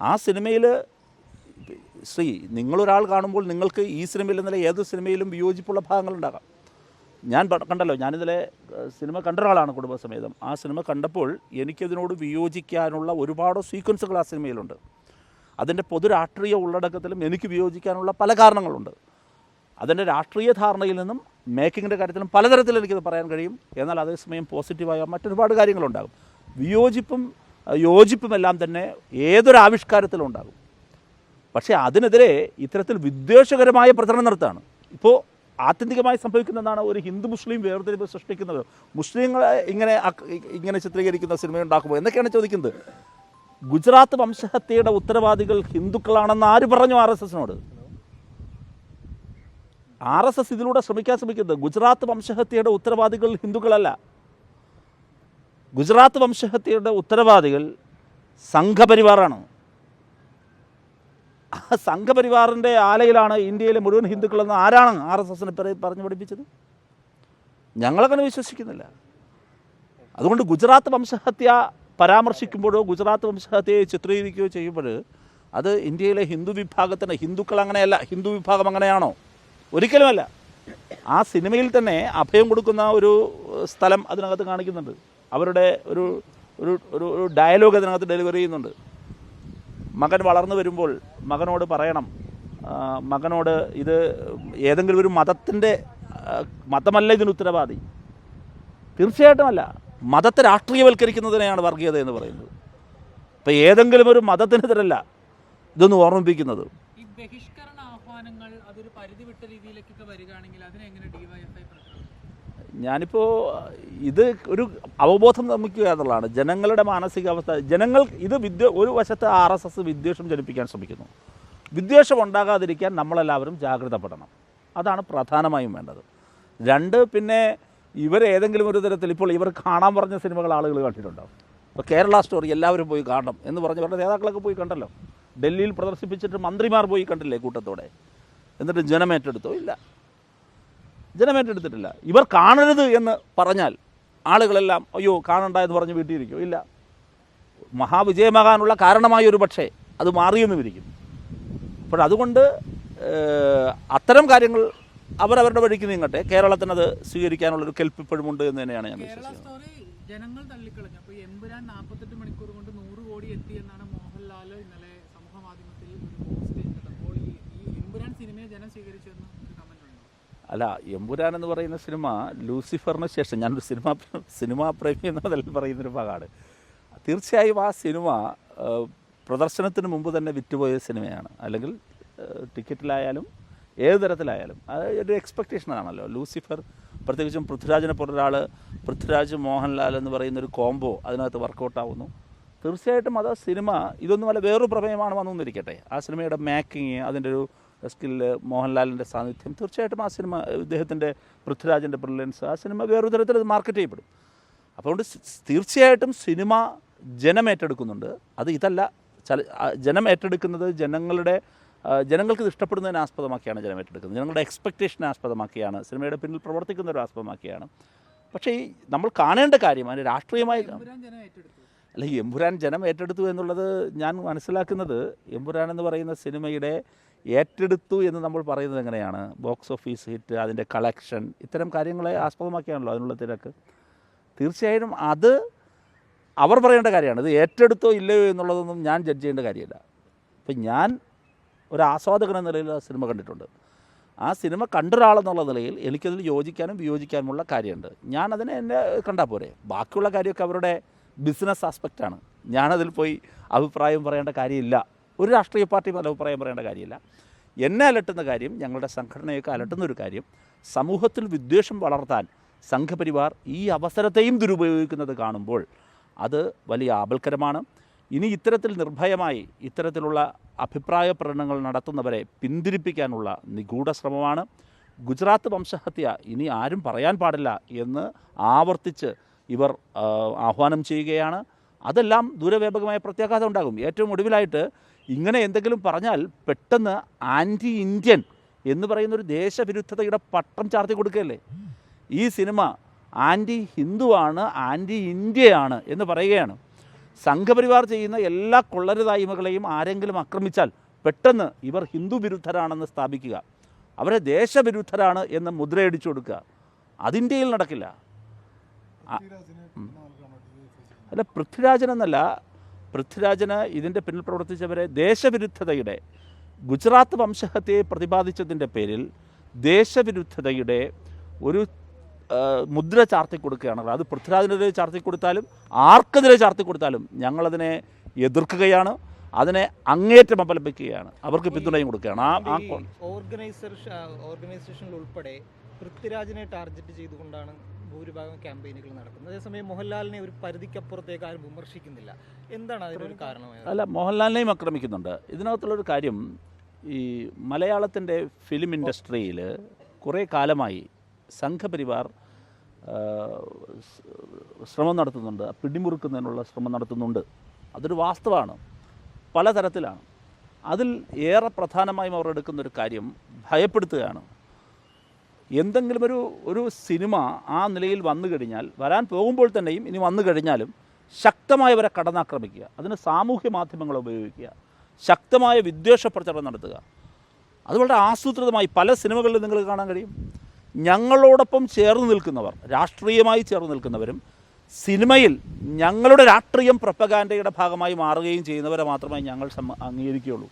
ആ സിനിമയിൽ ശ്രീ നിങ്ങളൊരാൾ കാണുമ്പോൾ നിങ്ങൾക്ക് ഈ സിനിമയിൽ ഇന്നലെ ഏത് സിനിമയിലും വിയോജിപ്പുള്ള ഭാഗങ്ങളുണ്ടാകാം. ഞാൻ കണ്ടല്ലോ ഏഹ്, സിനിമ കണ്ട ഒരാളാണ് കുടുംബസമേതം. ആ സിനിമ കണ്ടപ്പോൾ എനിക്കതിനോട് വിയോജിക്കാനുള്ള ഒരുപാട് സീക്വൻസുകൾ ആ സിനിമയിലുണ്ട്. അതിന്റെ പൊതു രാഷ്ട്രീയ ഉള്ളടക്കത്തിലും എനിക്ക് വിയോജിക്കാനുള്ള പല കാരണങ്ങളുണ്ട്. അതിന്റെ രാഷ്ട്രീയ ധാരണയിൽ നിന്നും മേക്കിങ്ങിന്റെ കാര്യത്തിലും പലതരത്തിൽ എനിക്കത് പറയാൻ കഴിയും. എന്നാൽ അതേസമയം പോസിറ്റീവായ മറ്റൊരുപാട് കാര്യങ്ങളുണ്ടാകും. വിയോജിപ്പും യോജിപ്പുമെല്ലാം തന്നെ ഏതൊരു ആവിഷ്കാരത്തിലും ഉണ്ടാകും പക്ഷേ അതിനെതിരെ ഇത്തരത്തിൽ വിദ്വേഷകരമായ പ്രചരണം നടത്താണ് ഇപ്പോൾ ആത്യന്തികമായി സംഭവിക്കുന്നതാണ് ഒരു ഹിന്ദു മുസ്ലിം വേർതിരിവ് സൃഷ്ടിക്കുന്നത്. മുസ്ലിങ്ങളെ ഇങ്ങനെ ഇങ്ങനെ ചിത്രീകരിക്കുന്ന സിനിമ ഉണ്ടാക്കുമ്പോൾ എന്നൊക്കെയാണ് ചോദിക്കുന്നത്? ഗുജറാത്ത് വംശഹത്യയുടെ ഉത്തരവാദികൾ ഹിന്ദുക്കളാണെന്ന് ആര് പറഞ്ഞു ആർ എസ് എസിനോട്? ആർ എസ് എസ് ഇതിലൂടെ ശ്രമിക്കാൻ ശ്രമിക്കുന്നത് ഗുജറാത്ത് വംശഹത്യയുടെ ഉത്തരവാദികൾ ഹിന്ദുക്കളല്ല. ഗുജറാത്ത് വംശഹത്യയുടെ ഉത്തരവാദികൾ സംഘപരിവാറാണ്. ആ സംഘപരിവാറിന്റെ ആലയിലാണ് ഇന്ത്യയിലെ മുഴുവൻ ഹിന്ദുക്കളെന്ന് ആരാണ് ആർ എസ് എസിനെ പറഞ്ഞു പഠിപ്പിച്ചത്? ഞങ്ങളങ്ങനെ വിശ്വസിക്കുന്നില്ല. അതുകൊണ്ട് ഗുജറാത്ത് വംശഹത്യ പരാമർശിക്കുമ്പോഴോ ഗുജറാത്ത് വംശഹത്യയെ ചിത്രീകരിക്കുകയോ ചെയ്യുമ്പോൾ അത് ഇന്ത്യയിലെ ഹിന്ദു വിഭാഗത്തിന് ഹിന്ദുക്കൾ അങ്ങനെയല്ല ഹിന്ദു വിഭാഗം അങ്ങനെയാണോ? ഒരിക്കലുമല്ല. ആ സിനിമയിൽ തന്നെ അഭയം കൊടുക്കുന്ന ഒരു സ്ഥലം അതിനകത്ത് കാണിക്കുന്നുണ്ട്. അവരുടെ ഒരു ഒരു ഒരു ഒരു ഡയലോഗ് അതിനകത്ത് ഡെലിവറി ചെയ്യുന്നുണ്ട്. മകൻ വളർന്നു വരുമ്പോൾ മകനോട് പറയണം. മകനോട് ഇത് ഏതെങ്കിലും ഒരു മതത്തിന്റെ മതമല്ല ഇതിന് ഉത്തരവാദി. തീർച്ചയായിട്ടും അല്ല. മതത്തെ രാഷ്ട്രീയവൽക്കരിക്കുന്നതിനെയാണ് വർഗീയത എന്ന് പറയുന്നത്. ഇപ്പം ഏതെങ്കിലും ഒരു മതത്തിനെതിരല്ല ഇതൊന്ന് ഓർമ്മിപ്പിക്കുന്നത്. ബഹിഷ്കരണ ആഹ്വാനങ്ങൾ അതൊരു പരിധി വിട്ട രീതിയിലേക്കൊക്കെ വരികയാണെങ്കിൽ അതിനെങ്ങനെ ഞാനിപ്പോൾ ഇത് ഒരു അവബോധം നിർമ്മിക്കുക എന്നുള്ളതാണ്. ജനങ്ങളുടെ മാനസികാവസ്ഥ ജനങ്ങൾ ഇത് വിദ്യ ഒരു വശത്ത് ആർ എസ് എസ് വിദ്വേഷം ജനിപ്പിക്കാൻ ശ്രമിക്കുന്നു. വിദ്വേഷം ഉണ്ടാകാതിരിക്കാൻ നമ്മളെല്ലാവരും ജാഗ്രതപ്പെടണം. അതാണ് പ്രധാനമായും വേണ്ടത്. രണ്ട് പിന്നെ ഇവർ ഏതെങ്കിലും ഒരു തരത്തിൽ ഇപ്പോൾ ഇവർ കാണാൻ പറഞ്ഞ സിനിമകൾ ആളുകൾ കണ്ടിട്ടുണ്ടാവും. ഇപ്പോൾ കേരള സ്റ്റോറി എല്ലാവരും പോയി കാണണം എന്ന് പറഞ്ഞ് ഇവരുടെ നേതാക്കളൊക്കെ പോയി കണ്ടല്ലോ. ഡൽഹിയിൽ പ്രദർശിപ്പിച്ചിട്ട് മന്ത്രിമാർ പോയി കണ്ടില്ലേ കൂട്ടത്തോടെ? എന്നിട്ട് ജനമേറ്റെടുത്തോ ഇല്ല. ജനമേറ്റെടുത്തിട്ടില്ല. ഇവർ കാണരുത് എന്ന് പറഞ്ഞാൽ ആളുകളെല്ലാം അയ്യോ കാണണ്ട എന്ന് പറഞ്ഞ് വീട്ടിയിരിക്കും. ഇല്ല. മഹാവിജയമാകാനുള്ള കാരണമായ ഒരു പക്ഷേ അത് മാറിയെന്ന് വിരിക്കും അപ്പോൾ അതുകൊണ്ട് അത്തരം കാര്യങ്ങൾ അവരവരുടെ വഴിക്ക് നീങ്ങട്ടെ. കേരളത്തിന് അത് സ്വീകരിക്കാനുള്ളൊരു കെൽപ്പിപ്പോഴുമുണ്ട് എന്ന് തന്നെയാണ് ഞാൻ വിശ്വസിക്കുന്നത്. ജനങ്ങൾ തള്ളിക്കളഞ്ഞു. അപ്പോൾ എമ്പുരാൻ നാൽപ്പത്തെട്ട് മണിക്കൂർ കൊണ്ട് നൂറ് കോടി എത്തി എന്നാണ് മോഹൻലാൽ ഇന്നലെ സമൂഹ മാധ്യമത്തിൽ ഒരു പോസ്റ്റ് ചെയ്തത് അപ്പോൾ ഈ എമ്പുരാൻ സിനിമയെ ജനം സ്വീകരിച്ചു എന്ന് ഒരു കമന്റ് ഉണ്ടോ അല്ല എമ്പുരാൻ എന്ന് പറയുന്ന സിനിമ ലൂസിഫറിന് ശേഷം ഞാനൊരു സിനിമ സിനിമാ പ്രേമി എന്ന നിലയിൽ പറയുന്നൊരു ഭാഗമാണ് തീർച്ചയായും ആ സിനിമ പ്രദർശനത്തിന് മുമ്പ് തന്നെ വിറ്റുപോയ സിനിമയാണ്. അല്ലെങ്കിൽ ടിക്കറ്റിലായാലും ഏത് തരത്തിലായാലും. അത് ഒരു എക്സ്പെക്റ്റേഷനാണല്ലോ. ലൂസിഫർ പ്രത്യേകിച്ചും പൃഥ്വിരാജിനെ പോലൊരാൾ പൃഥ്വിരാജ് മോഹൻലാൽ എന്ന് പറയുന്ന ഒരു കോംബോ അതിനകത്ത് വർക്കൗട്ട് ആവുന്നു തീർച്ചയായിട്ടും അത് സിനിമ ഇതൊന്നും അല്ല വേറൊരു പ്രമേയമാണ് വന്നുകൊണ്ടിരിക്കട്ടെ. ആ സിനിമയുടെ മേക്കിങ് അതിന്റെ ഒരു സ്കില്ല് മോഹൻലാലിന്റെ സാന്നിധ്യം തീർച്ചയായിട്ടും ആ സിനിമ ഇദ്ദേഹത്തിന്റെ പൃഥ്വിരാജിന്റെ ബ്രില്യൻസ് ആ സിനിമ വേറൊരു തരത്തിൽ അത് മാർക്കറ്റ് ചെയ്യപ്പെടും. അപ്പോൾ അതുകൊണ്ട് തീർച്ചയായിട്ടും സിനിമ ജനം ഏറ്റെടുക്കുന്നുണ്ട്. അത് ഇതല്ല ചല ജനം ഏറ്റെടുക്കുന്നത് ജനങ്ങളുടെ ജനങ്ങൾക്ക് ഇത് ഇഷ്ടപ്പെടുന്നതിനെ ആസ്പദമാക്കിയാണ് ജനം ഏറ്റെടുക്കുന്നത്. ജനങ്ങളുടെ എക്സ്പെക്റ്റേഷനെ ആസ്പദമാക്കിയാണ് സിനിമയുടെ പിന്നിൽ പ്രവർത്തിക്കുന്ന ഒരു ആസ്പദമാക്കിയാണ്. പക്ഷേ ഈ നമ്മൾ കാണേണ്ട കാര്യം അതിന് രാഷ്ട്രീയമായി അല്ല എമ്പുരാൻ ജനം ഏറ്റെടുത്തു എന്നുള്ളത് ഞാൻ മനസ്സിലാക്കുന്നത് എമ്പുരാൻ എന്ന് പറയുന്ന സിനിമയുടെ ഏറ്റെടുത്തു എന്ന് നമ്മൾ പറയുന്നത് എങ്ങനെയാണ്? ബോക്സ് ഓഫീസ് ഹിറ്റ് അതിന്റെ കളക്ഷൻ ഇത്തരം കാര്യങ്ങളെ ആസ്പദമാക്കിയാണല്ലോ അതിനുള്ള തിരക്ക്. തീർച്ചയായും അത് അവർ പറയേണ്ട കാര്യമാണ്. ഇത് ഏറ്റെടുത്തോ ഇല്ലയോ എന്നുള്ളതൊന്നും ഞാൻ ജഡ്ജ് ചെയ്യേണ്ട കാര്യമില്ല. ഇപ്പം ഞാൻ ഒരു ആസ്വാദകൻ എന്ന നിലയിൽ ആ സിനിമ കണ്ടിട്ടുണ്ട്. ആ സിനിമ കണ്ടൊരാളെന്നുള്ള നിലയിൽ എനിക്കതിൽ യോജിക്കാനും വിയോജിക്കാനുമുള്ള കാര്യമുണ്ട്. ഞാനതിനെ എന്നെ കണ്ടാൽ പോരെ. ബാക്കിയുള്ള കാര്യമൊക്കെ അവരുടെ ബിസിനസ് ആസ്പെക്റ്റാണ് ഞാനതിൽ പോയി അഭിപ്രായം പറയേണ്ട കാര്യമില്ല. ഒരു രാഷ്ട്രീയ പാർട്ടിയും അഭിപ്രായം പറയേണ്ട കാര്യമില്ല. എന്നെ അലട്ടുന്ന കാര്യം ഞങ്ങളുടെ സംഘടനയൊക്കെ അലട്ടുന്ന ഒരു കാര്യം സമൂഹത്തിൽ വിദ്വേഷം വളർത്താൻ സംഘപരിവാർ ഈ അവസരത്തെയും ദുരുപയോഗിക്കുന്നത് കാണുമ്പോൾ അത് വലിയ ആപൽക്കരമാണ്. ഇനി ഇത്തരത്തിൽ നിർഭയമായി ഇത്തരത്തിലുള്ള അഭിപ്രായ പ്രകടനങ്ങൾ നടത്തുന്നവരെ പിന്തിരിപ്പിക്കാനുള്ള നിഗൂഢ ശ്രമമാണ്. ഗുജറാത്ത് വംശഹത്യ ഇനി ആരും പറയാൻ പാടില്ല എന്ന് ആവർത്തിച്ച് ഇവർ ആഹ്വാനം ചെയ്യുകയാണ്. അതെല്ലാം ദൂരവ്യാപകമായ പ്രത്യാഘാതം ഉണ്ടാകും. ഏറ്റവും ഒടുവിലായിട്ട് ഇങ്ങനെ എന്തെങ്കിലും പറഞ്ഞാൽ പെട്ടെന്ന് ആന്റി ഇന്ത്യൻ എന്ന് പറയുന്ന ഒരു ദേശവിരുദ്ധതയുടെ പട്ടം ചാർത്തി കൊടുക്കുകയല്ലേ? ഈ സിനിമ ആന്റി ഹിന്ദുവാണ് ആന്റി ഇന്ത്യയാണ് എന്ന് പറയുകയാണ്. സംഘപരിവാർ ചെയ്യുന്ന എല്ലാ കൊള്ളരുതായ്മകളെയും ആരെങ്കിലും ആക്രമിച്ചാൽ പെട്ടെന്ന് ഇവർ ഹിന്ദു വിരുദ്ധരാണെന്ന് സ്ഥാപിക്കുക. അവരെ ദേശവിരുദ്ധരാണ് എന്ന് മുദ്രയടിച്ചു കൊടുക്കുക. അതിന്റെയിൽ നടക്കില്ല. അല്ല പൃഥ്വിരാജൻ എന്നല്ല പൃഥ്വിരാജന് ഇതിന്റെ പിന്നിൽ പ്രവർത്തിച്ചവരെ ദേശവിരുദ്ധതയുടെ ഗുജറാത്ത് വംശഹത്യയെ പ്രതിപാദിച്ചതിന്റെ പേരിൽ ദേശവിരുദ്ധതയുടെ ഒരു മുദ്ര ചാർത്തി കൊടുക്കുകയാണ് അത് പൃഥ്വിരാജിനെതിരെ ചാർത്തി കൊടുത്താലും ആർക്കെതിരെ ചാർത്തി കൊടുത്താലും ഞങ്ങളതിനെ എതിർക്കുകയാണ്. അതിനെ അങ്ങേറ്റം അപലപിക്കുകയാണ്. അവർക്ക് പിന്തുണയും കൊടുക്കുകയാണ്. ആ ഓർഗനൈസേഷനിൽ ഉൾപ്പെടെ പൃഥ്വിരാജിനെ ടാർഗറ്റ് ചെയ്തുകൊണ്ടാണ് ഭൂരിഭാഗം ക്യാമ്പയിനുകൾ നടക്കുന്നത് അതേസമയം മോഹൻലാലിനെ ഒരു പരിധിക്കപ്പുറത്തേക്ക് ആരും വിമർശിക്കുന്നില്ല. എന്താണ് അതിനൊരു കാരണമായത്? അല്ല മോഹൻലാലിനെയും ആക്രമിക്കുന്നുണ്ട് ഇതിനകത്തുള്ളൊരു കാര്യം ഈ മലയാളത്തിന്റെ ഫിലിം ഇൻഡസ്ട്രിയിൽ കുറേ കാലമായി സംഘപരിവാർ ശ്രമം നടത്തുന്നുണ്ട് പിടിമുറുക്കുന്നതിനുള്ള ശ്രമം നടത്തുന്നുണ്ട്. അതൊരു വാസ്തവമാണ്. പലതരത്തിലാണ്. അതിൽ ഏറെ പ്രധാനമായും അവർ എടുക്കുന്നൊരു കാര്യം ഭയപ്പെടുത്തുകയാണ്. എന്തെങ്കിലും ഒരു ഒരു സിനിമ ആ നിലയിൽ വന്നു കഴിഞ്ഞാൽ വരാൻ പോകുമ്പോൾ തന്നെയും ഇനി വന്നു കഴിഞ്ഞാലും ശക്തമായവരെ കടന്നാക്രമിക്കുക. അതിന് സാമൂഹ്യ മാധ്യമങ്ങൾ ഉപയോഗിക്കുക. ശക്തമായ വിദ്വേഷ പ്രചരണം നടത്തുക. അത് വളരെ ആസൂത്രിതമായി പല സിനിമകളിലും നിങ്ങൾ കാണാൻ കഴിയും. ഞങ്ങളോടൊപ്പം ചേർന്ന് നിൽക്കുന്നവർ രാഷ്ട്രീയമായി ചേർന്ന് നിൽക്കുന്നവരും സിനിമയിൽ ഞങ്ങളുടെ രാഷ്ട്രീയം പ്രപ്പകാൻഡയുടെ ഭാഗമായി മാറുകയും ചെയ്യുന്നവരെ മാത്രമേ ഞങ്ങൾ അംഗീകരിക്കുകയുള്ളൂ.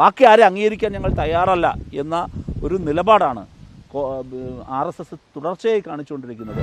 ബാക്കി ആരെ അംഗീകരിക്കാൻ ഞങ്ങൾ തയ്യാറല്ല എന്ന ഒരു നിലപാടാണ് ആർ എസ് എസ് തുടർച്ചയായി കാണിച്ചുകൊണ്ടിരിക്കുന്നത്.